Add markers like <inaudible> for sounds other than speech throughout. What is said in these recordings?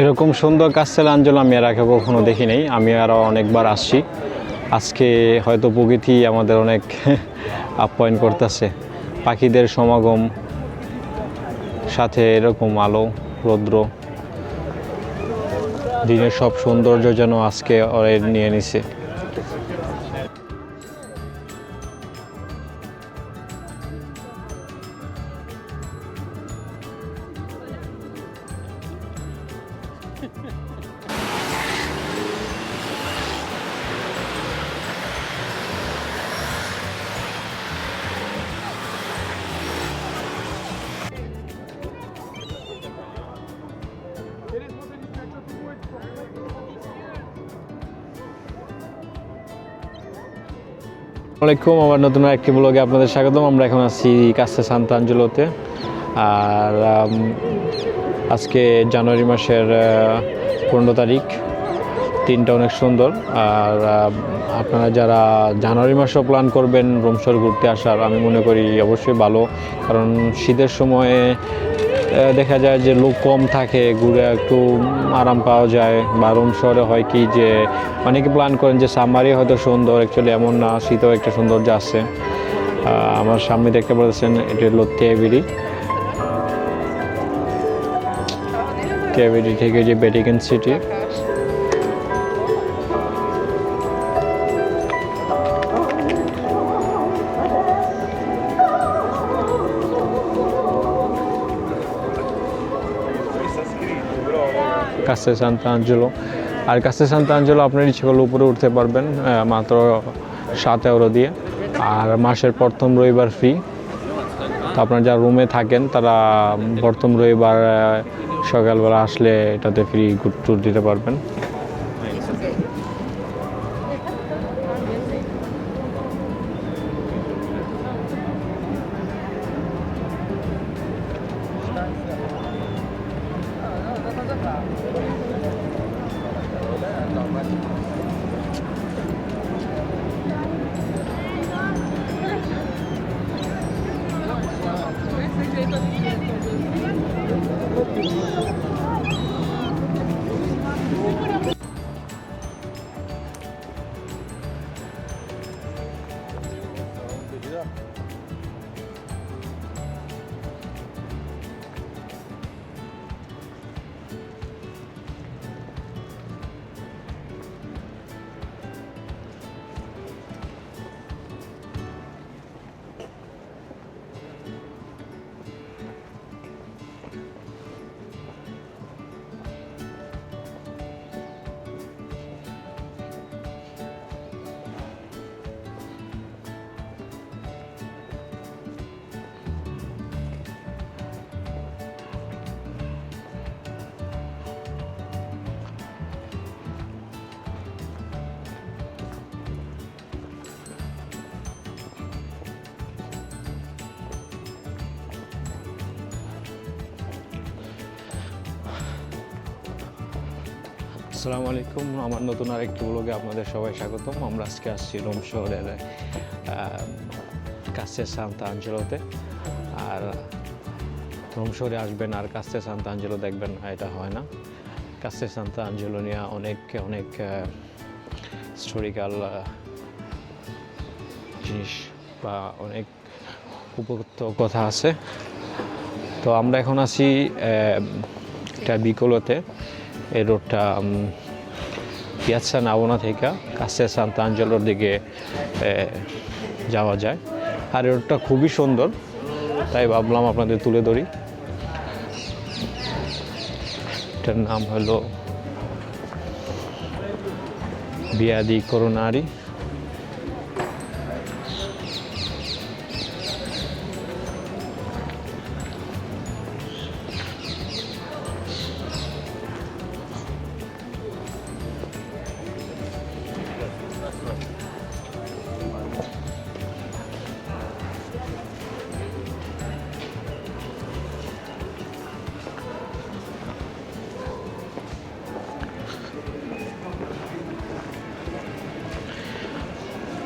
এরকম সুন্দর কাস্তেল আঞ্জল আমি এর আগে কখনো দেখি নাই আমি আরও অনেকবার আসছি। আজকে হয়তো প্রকৃতি আমাদের অনেক <laughs> আপ্যায়ন করতেছে। পাখিদের সমাগম, সাথে এরকম আলো, রৌদ্র। দিনের সব সৌন্দর্য যেন আজকে নিয়ে নিছে। আসসালামাইকুম আমার নতুন একটি ব্লগে আপনাদের স্বাগতম। আমরা এখন আছি কাছে সান্তাঞ্জলোতে আর আজকে জানুয়ারি মাসের পনেরো তারিখ। দিনটা অনেক সুন্দর। আর আপনারা যারা জানুয়ারি মাসেও প্ল্যান করবেন রোমশর ঘুরতে আসার, আমি মনে করি অবশ্যই ভালো। কারণ শীতের সময়ে দেখা যায় যে লোক কম থাকে, ঘুরে একটু আরাম পাওয়া যায়। বা রোম শহরে হয় কি যে, অনেকে প্ল্যান করেন যে সামারি হয়তো সুন্দর অ্যাকচুয়ালি এমন না, শীতেও একটা সৌন্দর্য আছে। আমার সামনে দেখতে পাচ্ছেন এটা হলো তেবিরি তেবিরি থেকে যে বেটিকেন সিটি কাছে সান্তাঞ্জলো আর কাছে সান্তাঞ্জলো আপনার ইচ্ছে করলে উপরে উঠতে পারবেন মাত্র সাত এগারো দিয়ে। আর মাসের প্রথম রবিবার ফ্রি তো আপনার যারা রুমে থাকেন, তারা প্রথম রবিবার সকালবেলা আসলে এটাতে ফ্রি ট্যুর দিতে পারবেন। আসসালামু আলাইকুম। আমার নতুন আরেকটি ব্লগে আপনাদের সবাই স্বাগতম। আমরা আজকে আসছি রোম শহরের কাছে সান্তা আঞ্চলতে আর রোম শহরে আসবেন আর কাছে সান্তা আঞ্জেলো দেখবেন না এটা হয় না। কাছে সান্তা আঞ্জেলো নিয়ে অনেক অনেক হিস্টোরিক্যাল জিনিস বা অনেক উপযুক্ত কথা আছে। তো আমরা এখন আহ, এটা বিকলতে। রোডটা পিয়াচ্ছা নাবনা থেকে কাছে সান্তাঞ্জলোর দিকে যাওয়া যায়। আর রোডটা খুবই সুন্দর, তাই ভাবলাম আপনাদের তুলে ধরি। এটার নাম হলো বিয়াদি করোনারি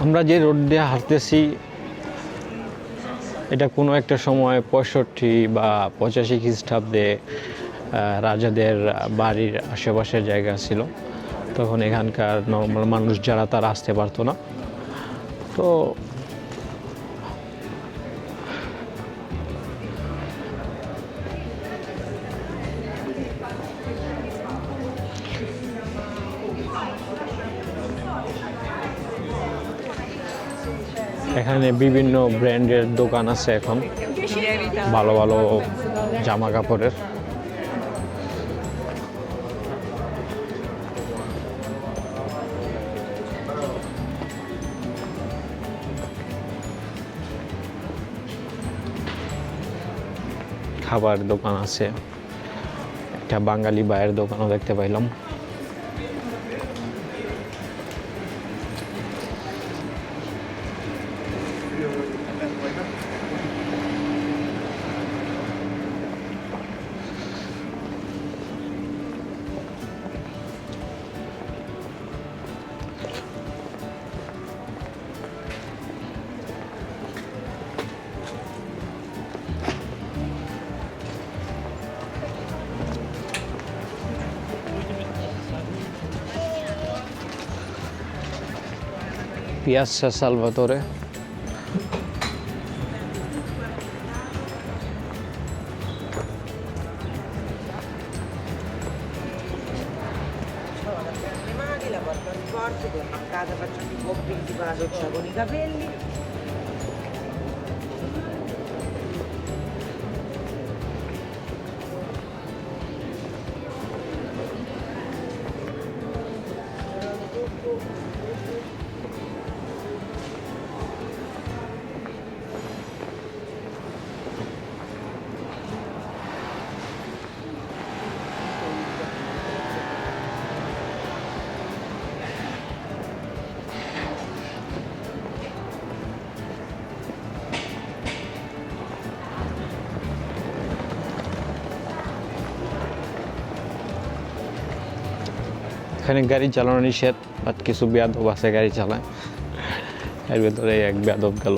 আমরা যে রোড দিয়ে হাঁটতেছি, এটা কোনো একটা সময় পঁয়ষট্টি বা পঁচাশি খ্রিস্টাব্দে রাজাদের বাড়ির আশেপাশের জায়গা ছিল। তখন এখানকার নর্মাল মানুষ যারা, তারা আসতে পারতো না। তো এখানে বিভিন্ন ব্র্যান্ডের দোকান আছে এখন। ভালো ভালো জামা কাপড়ের খাবার দোকান আছে। একটা বাঙালি বায়ের দোকানও দেখতে পাইলাম। Piazza Salvatore এখানে গাড়ি চালানো নিষেধ বাট কিছু বেয়াদব আছে গাড়ি চালায়। এর ভেতরে এক বেয়াদব গেল।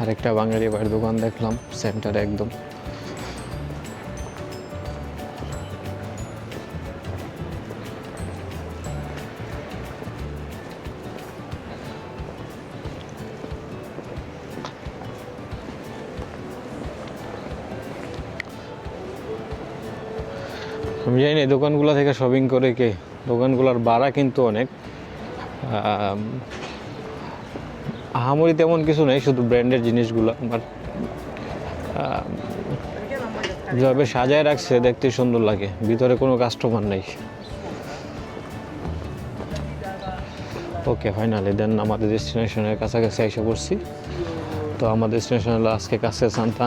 আরেকটা বাঙালি বাড়ির দোকান দেখলাম সেন্টারে একদম। জানি না দোকানগুলো থেকে শপিং করে কে? দোকানগুলোর ভাড়া কিন্তু অনেক। আহামরি তেমন কিছু নেই, শুধু ব্র্যান্ডের জিনিসগুলো বাট যেভাবে সাজায় রাখছে, দেখতে সুন্দর লাগে। ভিতরে কোনো কাস্টমার নেই। ওকে ফাইনালি দেন আমাদের ডেস্টিনেশনের কাছাকাছি এসে পড়ছি। তো আমাদের ডেস্টিনেশন হলো আজকে কাছে সান্তা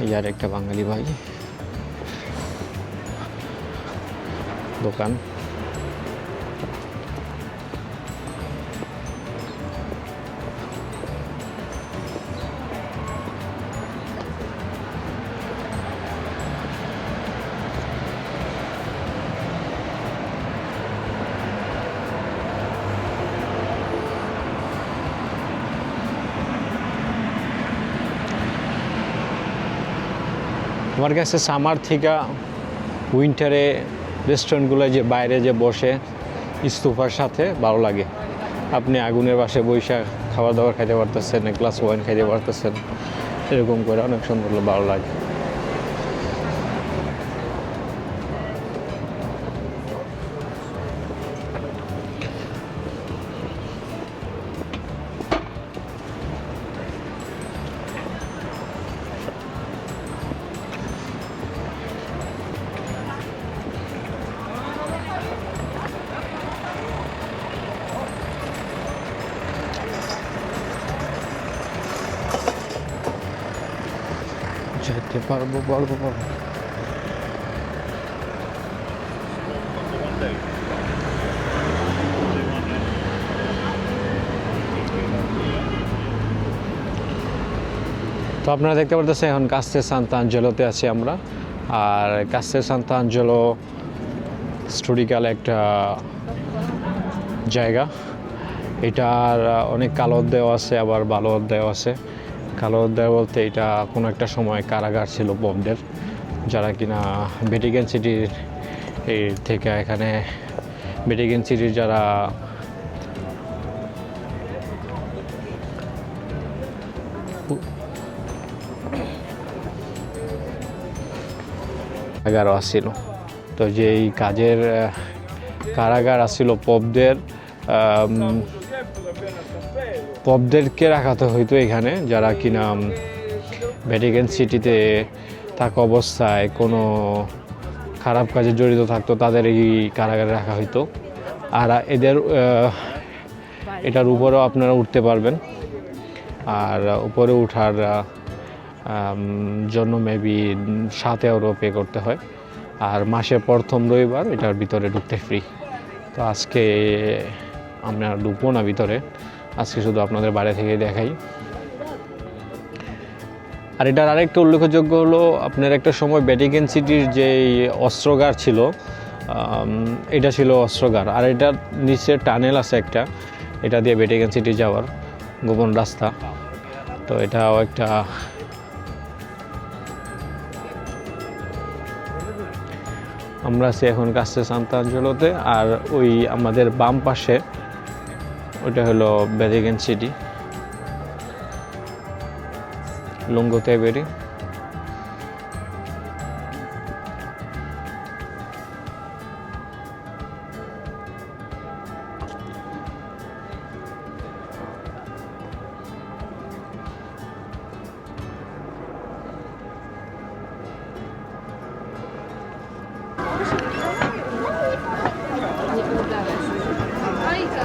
এই আর একটা বাঙালি ভাই। দোকান। আমার কাছে সামার থেকে উইন্টারে রেস্টুরেন্টগুলো যে বাইরে যে বসে স্তূপার সাথে ভালো লাগে। আপনি আগুনের বাসে বৈশাখ খাবার দাবার খাইতে পারতেছেন, এক গ্লাস ওয়াইন খাইতে পারতেছেন, এরকম করে অনেক সুন্দর ভালো লাগে। যেতে পারব পারব পারব। তো আপনারা দেখতে পারতেছেন, এখন কাস্তে সান্তা আঞ্জেলোতে আছি আমরা। আর কাস্তে সান্তা আঞ্জেলো স্টোরিক্যাল একটা জায়গা। এটার অনেক কালো অধ্যায় আছে, আবার ভালো অধ্যায় আছে। কালো অধ্যায় বলতে এটা কোনো একটা সময় কারাগার ছিল বমদের যারা কিনা ভেটিকান সিটির থেকে এখানে ভেটিকান সিটির যারা কারাগার আসছিল। তো যেই কাজের কারাগার আসছিল পপদের আম, পপদেরকে রাখাতে হইতো এখানে, যারা কিনা ভ্যাটিকান সিটিতে থাকা অবস্থায় কোনো খারাপ কাজে জড়িত থাকতো তাদের এই কারাগারে রাখা হইতো। আর এদের এটার উপরেও আপনারা উঠতে পারবেন। আর উপরে উঠার জন্য মেবি সাত ইউরো পে করতে হয়। আর মাসের প্রথম রবিবার এটার ভিতরে ঢুকতে ফ্রি তো আজকে আমরা ঢুকবো না ভিতরে। আজকে শুধু আপনাদের বাইরে থেকে দেখাই। আর এটার আরেকটা উল্লেখযোগ্য হলো আপনার একটা সময় ব্যাটিকেন সিটির যে অস্ত্রগার ছিল এটা ছিল অস্ত্রগার। আর এটার নিচে টানেল আছে একটা, এটা দিয়ে ব্যাটিকেন সিটি যাওয়ার গোপন রাস্তা। তো এটাও একটা আমরা আছি এখন কাছে সান্তাঞ্চলতে আর ওই আমাদের বাম পাশে ওটা হলো ব্যাদিগেন সিটি লুঙ্গো বেরি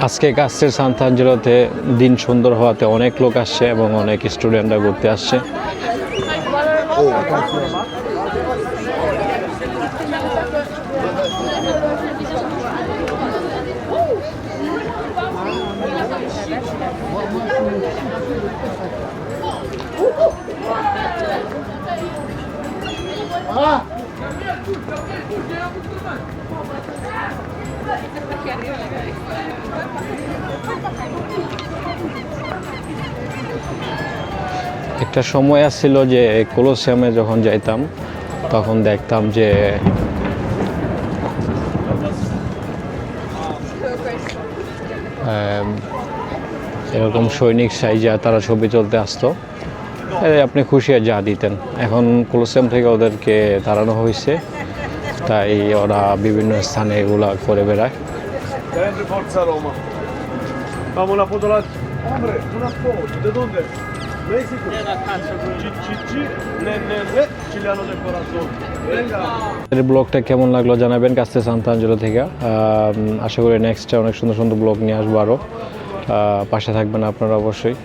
আজকে কাছের সান্তাঞ্জলতে দিন সুন্দর হওয়াতে অনেক লোক আসছে এবং অনেক স্টুডেন্টরা ঘুরতে আসছে। একটা সময় আসছিল যে কোলোসিয়ামে যখন যাইতাম, তখন দেখতাম যে এরকম সৈনিক সাইজা তারা ছবি তুলতে আসতো আপনি খুশি আর যা দিতেন এখন কোলোসিয়াম থেকে ওদেরকে তাড়ানো হয়েছে, তাই ওরা বিভিন্ন স্থানে এগুলা করে বেড়ায়. Vamos una foto una foto. Corazón. ব্লগটা কেমন লাগল জানাবেন কাছে সান্তাঞ্জলি থেকে। আশা করি নেক্সটটা অনেক সুন্দর সুন্দর ব্লগ নিয়ে আসব আরও পাশে থাকবেন আপনারা অবশ্যই।